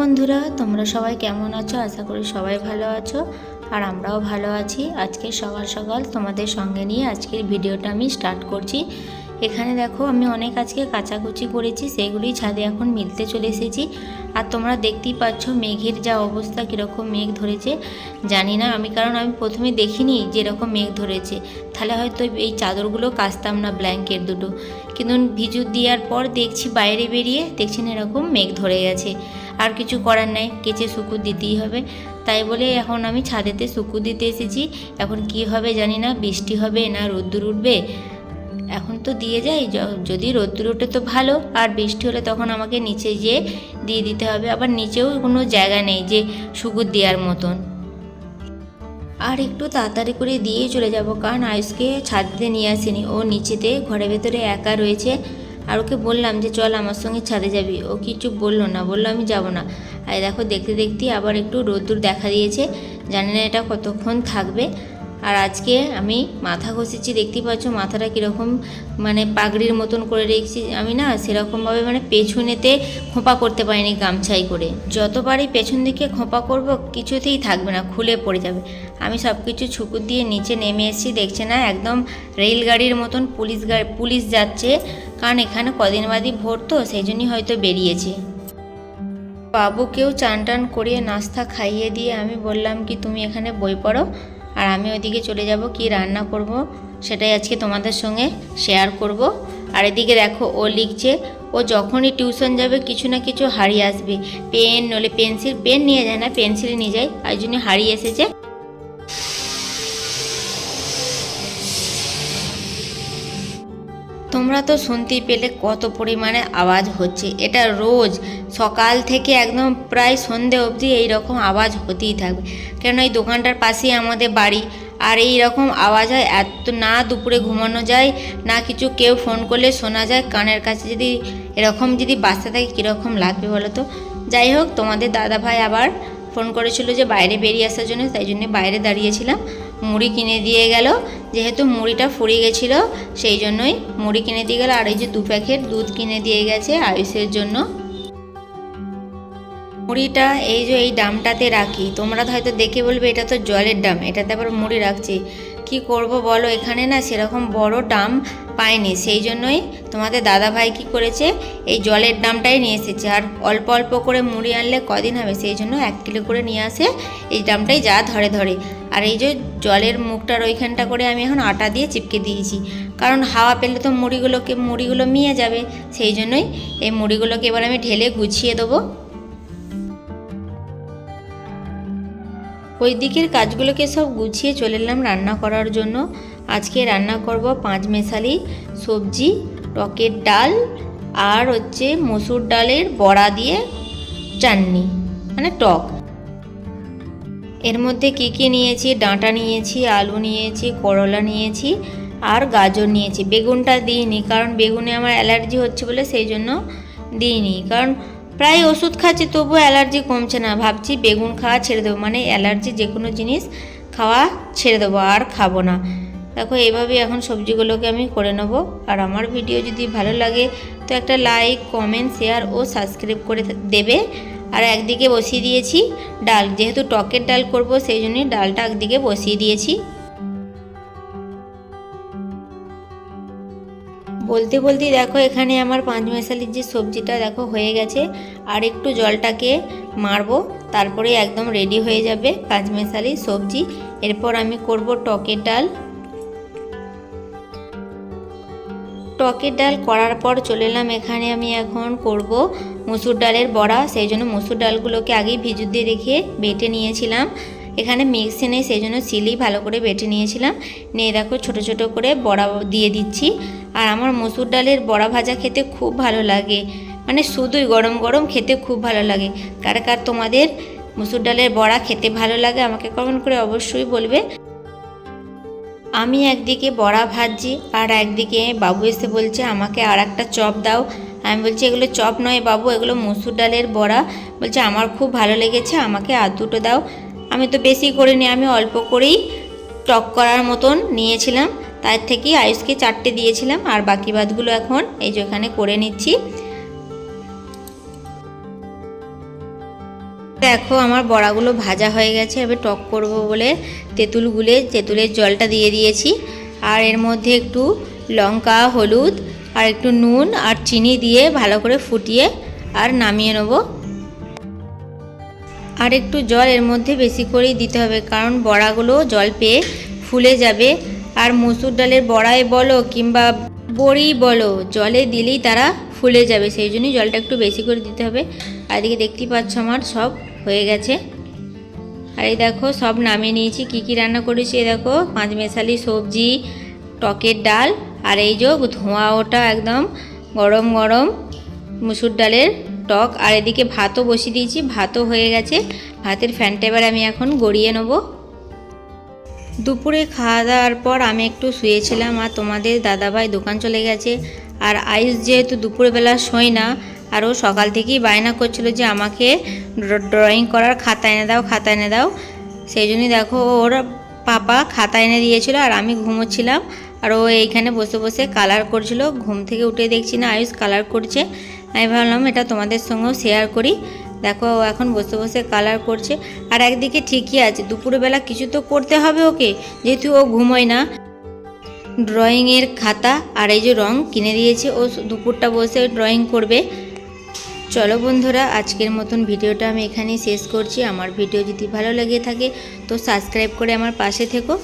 বন্ধুরা, তোমরা সবাই কেমন আছো? আশা করি সবাই ভালো আছো, আর আমরাও ভালো আছি। আজকে সকাল সকাল তোমাদের সঙ্গে নিয়ে আজকের ভিডিওটা আমি স্টার্ট করছি। এখানে দেখো আমি অনেক আজকে কাচাকুচি করেছি, সেগুলি ছাদে এখন মিলতে চলে এসেছি। আর তোমরা দেখতেই পাচ্ছ মেঘের যা অবস্থা, কীরকম মেঘ ধরেছে। জানি না, আমি কারণ আমি প্রথমে দেখিনি যে এরকম মেঘ ধরেছে। তাহলে হয়তো এই চাদরগুলো কাচতাম না, ব্ল্যাঙ্কেট দুটো। কিন্তু ভিজু দেওয়ার পর দেখছি বাইরে বেরিয়ে দেখছেন এরকম মেঘ ধরে গেছে। আর কিছু করার নাই, কেচে শুকু দিতেই হবে। তাই বলে এখন আমি ছাদেতে শুকু দিতে এসেছি। এখন কি হবে জানি না, বৃষ্টি হবে না রোদ্দুর উঠবে। এখন তো দিয়ে যাই যদি রোদ্দুর ওঠে তো ভালো, আর বৃষ্টি হলে তখন আমাকে নিচে যেয়ে দিয়ে দিতে হবে। আবার নিচেও কোনো জায়গা নেই যে শুকুর দেওয়ার মতন। আর একটু তাড়াতাড়ি করে দিয়ে চলে যাব, কারণ আয়ুষকে ছাদে নিয়ে আসেনি। ও নিচেতে, ঘরের ভেতরে একা রয়েছে। আর ওকে বললাম যে, চল আমার সঙ্গে ছাদে যাবি। ও কিছু বলল না, বলল, আমি যাব না। আর দেখো, দেখতে দেখতে আবার একটু রোদ্দুর দেখা দিয়েছে। জানি না এটা কতক্ষণ থাকবে। আর আজকে আমি মাথা ঘষেছি দেখতেই পাচ্ছ মাথাটা কীরকম মানে পাগড়ির মতন করে রেখেছি। আমি না সেরকমভাবে মানে পেছনেতে খোঁপা করতে পারিনি গামছাই করে। যতবারই পেছন দিকে খোঁপা করব, কিছুতেই থাকবে না, খুলে পড়ে যাবে। আমি সব কিছু ছুকুর দিয়ে নিচে নেমে এসেছি, দেখছে না একদম রেলগাড়ির মতন পুলিশ গাড়ি পুলিশ যাচ্ছে। কারণ এখানে কদিন বাদই ভোর তো, সেই জন্যই হয়তো বেরিয়েছে। বাবুকেও চান টান করিয়ে নাস্তা খাইয়ে দিয়ে আমি বললাম কি, তুমি এখানে বই পড়ো? আর আমি ওইদিকে চলে যাব, কি রান্না করব সেটাই আজকে তোমাদের সঙ্গে শেয়ার করব। আর এদিকে দেখো, ও লিখছে, ও যখনই টিউশন যাবে কিছু না কিছু হারিয়ে আসবে। পেন নলে পেন্সিল পেন নিয়ে যায় না পেন্সিল নিয়ে যায়, আর জন্য হারিয়ে এসেছে। তোমরা তো শুনতেই পেলে কত পরিমাণে আওয়াজ হচ্ছে। এটা রোজ, সকাল থেকে একদম প্রায় সন্ধে অবধি এই রকম আওয়াজ হতেই থাকবে। কেন এই দোকানটার পাশেই আমাদের বাড়ি, আর এই রকম আওয়াজ হয়, এত না দুপুরে ঘুমানো যায়, না কিছু কেউ ফোন করলে শোনা যায়, কানের কাছে যদি এরকম যদি বাঁচতে থাকে, কীরকম লাগবে বলো তো? যাই হোক, তোমাদের দাদা ভাই আবার ফোন করেছিল যে বাইরে বেরিয়ে আসার জন্য, তাই জন্য বাইরে দাঁড়িয়েছিলাম। মুড়ি কিনে দিয়ে গেল যেহেতু মুড়িটা ফুরিয়ে গেছিল, সেই জন্যই মুড়ি কিনে দিয়ে গেল। আর এই যে দু প্যাকেট দুধ কিনে দিয়ে গেছে আয়ুষের জন্য। মুড়িটা এই যে এই ডামটাতে রাখি। তোমরা হয়তো দেখে বলবে, এটা তো জলের ডাম এটাতে আবার মুড়ি রাখছি। কি করব বলো, এখানে না সেরকম বড় ডাম পাইনি। সেই জন্যই তোমাদের দাদা ভাই কি করেছে, এই জলের ডামটাই নিয়ে এসেছে। আর অল্প অল্প করে মুড়ি আনলে কদিন হবে? সেই জন্য এক কিলো করে নিয়ে আসে। এই ডামটাই যা ধরে ধরে। আর এই যে জলের মুখটার ওইখানটা করে আমি এখন আটা দিয়ে চিপকে দিয়েছি। কারণ হাওয়া পেলে তো মুড়িগুলোকে, মুড়িগুলো মিয়ে যাবে। সেই জন্যই এই মুড়িগুলোকে এবার আমি ঢেলে গুছিয়ে দেবো। ওই দিকের কাজগুলোকে সব গুছিয়ে চলে এলাম রান্না করার জন্য। আজকে রান্না করব পাঁচ মেশালি সবজি, টকের ডাল আর হচ্ছে মসুর ডালের বড়া দিয়ে চাটনি মানে টক। এর মধ্যে কি কি নিয়েছি? ডাঁটা নিয়েছি, আলু নিয়েছি, করলা নিয়েছি আর গাজর নিয়েছি। বেগুনটা দিইনি, কারণ বেগুনে আমার অ্যালার্জি হচ্ছে বলে সেই জন্য দিইনি। কারণ প্রায় ওষুধ খাচ্ছি, তবুও অ্যালার্জি কমছে না। ভাবছি বেগুন খাওয়া ছেড়ে দেবো মানে অ্যালার্জি যে কোনো জিনিস খাওয়া ছেড়ে দেবো, আর খাব না। দেখো এইভাবেই এখন সবজিগুলোকে আমি করে নেব। আর আমার ভিডিও যদি ভালো লাগে, তো একটা লাইক, কমেন্ট, শেয়ার ও সাবস্ক্রাইব করে দেবে। আর একদিকে বসিয়ে দিয়েছি ডাল। যেহেতু টকের ডাল করব, সেই জন্যই ডালটা একদিকে বসিয়ে দিয়েছি। বলতে বলতে দেখো, এখানে আমার পাঁচ মেশালির যে সবজিটা দেখো হয়ে গেছে। আর একটু জলটাকে মারবো, তারপরে একদম রেডি হয়ে যাবে পাঁচ মেশালি সবজি। এরপর আমি করব টকের ডাল। টকের ডাল করার পর চলে এলাম। এখানে আমি এখন করব মুসুর ডালের বড়া। সেই জন্য মুসুর ডালগুলোকে আগেই ভিজু দিয়ে রেখে বেটে নিয়েছিলাম। এখানে মিক্সি নেই সেই জন্য সিলি ভালো করে বেটে নিয়েছিলাম। নিয়ে দেখো ছোট ছোট করে বড়া দিয়ে দিচ্ছি। আর আমার মসুর ডালের বড়া ভাজা খেতে খুব ভালো লাগে। মানে শুধুই গরম গরম খেতে খুব ভালো লাগে। কার কার তোমাদের মসুর ডালের বড়া খেতে ভালো লাগে আমাকে কমেন্ট করে অবশ্যই বলবে। আমি একদিকে বড়া ভাজছি আর একদিকে বাবু এসে বলছে, আমাকে আর একটা চপ দাও। আমি বলছি, এগুলো চপ নয় বাবু, এগুলো মসুর ডালের বড়া। বলছে, আমার খুব ভালো লেগেছে, আমাকে আর দুটো দাও। আমি তো বেশি করিনি আমি অল্প করেই টক করার মতন নিয়েছিলাম। তার থেকেই আয়ুষকে চারটে দিয়েছিলাম, আর বাকি বাদগুলো এখন এই যে এখানে করে নিচ্ছি। দেখো, আমার বড়াগুলো ভাজা হয়ে গেছে। এবার টক করব বলে তেঁতুল গুলে তেঁতুলের জলটা দিয়ে দিয়েছি। আর এর মধ্যে একটু লঙ্কা, হলুদ আর একটু নুন আর চিনি দিয়ে ভালো করে ফুটিয়ে আর নামিয়ে নেব। আর একটু জল এর মধ্যে বেশি করেই দিতে হবে, কারণ বড়াগুলো জল পেয়ে ফুলে যাবে। আর মসুর ডালের বড়াই বলো কিংবা বড়ি বলো, জলে দিলেই তারা ফুলে যাবে। সেই জন্যই জলটা একটু বেশি করে দিতে হবে। আর এদিকে দেখতেই পাচ্ছ আমার সব হয়ে গেছে। আর এই দেখো, সব নামিয়ে নিয়েছি। কি কি রান্না করেছি এই দেখো? পাঁচমেশালি সবজি, টকের ডাল, আর এই যে ধোঁয়া ওটা একদম গরম গরম মুসুর ডালের টক। আর এদিকে ভাতও বসিয়ে দিয়েছি, ভাতও হয়ে গেছে। ভাতের ফ্যানটা এবার আমি এখন গড়িয়ে নেব। দুপুরে খাওয়া দাওয়ার পর আমি একটু শুয়েছিলাম, আর তোমাদের দাদাভাই দোকান চলে গেছে। আর আয়ুষ যেহেতু দুপুরবেলা শোয় না আর ও সকাল থেকেই বায়না করছিল যে আমাকে ড্রয়িং করার খাতা এনে দাও, খাতা এনে দাও। সেই জন্যই দেখো ওর পাপা খাতা এনে দিয়েছিল আর আমি ঘুমোচ্ছিলাম। আর ও এইখানে বসে বসে কালার করছিল। ঘুম থেকে উঠে দেখছি না আয়ুষ কালার করছে। আমি ভাবলাম এটা তোমাদের সঙ্গেও শেয়ার করি। দেখো ও এখন বসে বসে কালার করছে। আর একদিকে ঠিকই আছে, দুপুরবেলা কিছু তো করতে হবে ওকে, যেহেতু ও ঘুমোয় না। ড্রয়িংয়ের খাতা আর এই যে রং কিনে দিয়েছে, ও দুপুরটা বসে ড্রয়িং করবে। চলো বন্ধুরা, আজকের মতন ভিডিওটা আমি এখানেই শেষ করছি। আমার ভিডিও যদি ভালো লেগে থাকে, তো সাবস্ক্রাইব করে আমার পাশে থেকো।